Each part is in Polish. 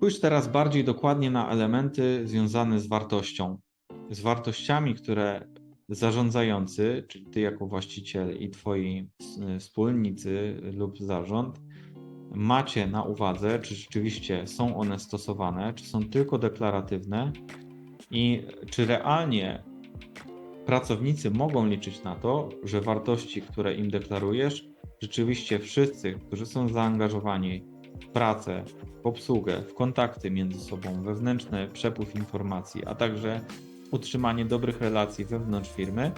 Spójrz teraz bardziej dokładnie na elementy związane z wartością. Z wartościami, które zarządzający, czyli ty jako właściciel i twoi wspólnicy lub zarząd, macie na uwadze, czy rzeczywiście są one stosowane, czy są tylko deklaratywne i czy realnie pracownicy mogą liczyć na to, że wartości, które im deklarujesz, rzeczywiście wszyscy, którzy są zaangażowani pracę, w obsługę, w kontakty między sobą, wewnętrzny przepływ informacji, a także utrzymanie dobrych relacji wewnątrz firmy,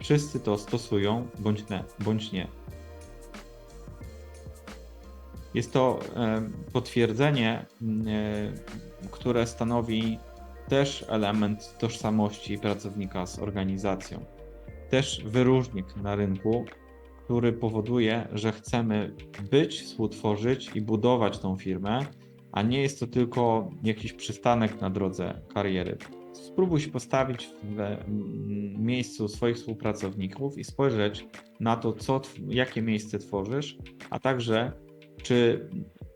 wszyscy to stosują bądź nie. Bądź nie. Jest to potwierdzenie, które stanowi też element tożsamości pracownika z organizacją. Też wyróżnik na rynku, który powoduje, że chcemy być, współtworzyć i budować tą firmę, a nie jest to tylko jakiś przystanek na drodze kariery. Spróbuj się postawić w miejscu swoich współpracowników i spojrzeć na to, co, jakie miejsce tworzysz, a także czy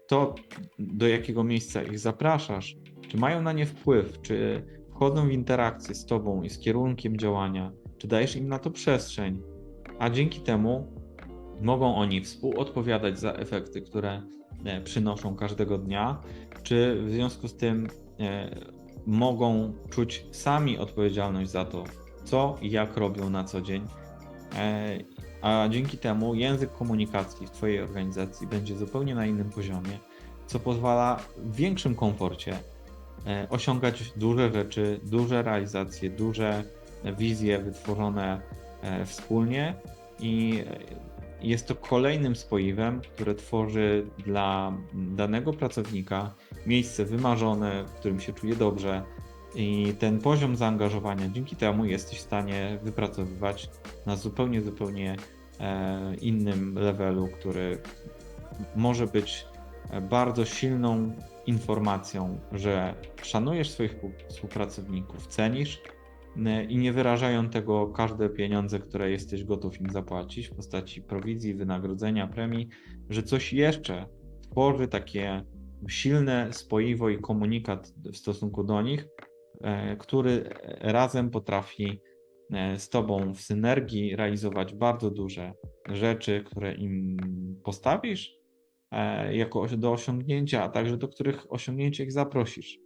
to, do jakiego miejsca ich zapraszasz, czy mają na nie wpływ, czy wchodzą w interakcję z Tobą i z kierunkiem działania, czy dajesz im na to przestrzeń, a dzięki temu mogą oni współodpowiadać za efekty, które e, przynoszą każdego dnia, czy w związku z tym e, mogą czuć sami odpowiedzialność za to, co i jak robią na co dzień. E, a dzięki temu język komunikacji w Twojej organizacji będzie zupełnie na innym poziomie, co pozwala w większym komforcie osiągać duże rzeczy, duże realizacje, duże wizje wytworzone wspólnie i jest to kolejnym spoiwem, które tworzy dla danego pracownika miejsce wymarzone, w którym się czuje dobrze i ten poziom zaangażowania dzięki temu jesteś w stanie wypracowywać na zupełnie, zupełnie e, innym levelu, który może być bardzo silną informacją, że szanujesz swoich współpracowników, cenisz e, i nie wyrażają tego każde pieniądze, które jesteś gotów im zapłacić w postaci prowizji, wynagrodzenia, premii, że coś jeszcze tworzy takie silne spoiwo i komunikat w stosunku do nich, e, który razem potrafi e, z Tobą w synergii realizować bardzo duże rzeczy, które im postawisz, E, jako do osiągnięcia, a także do których osiągnięcia ich zaprosisz.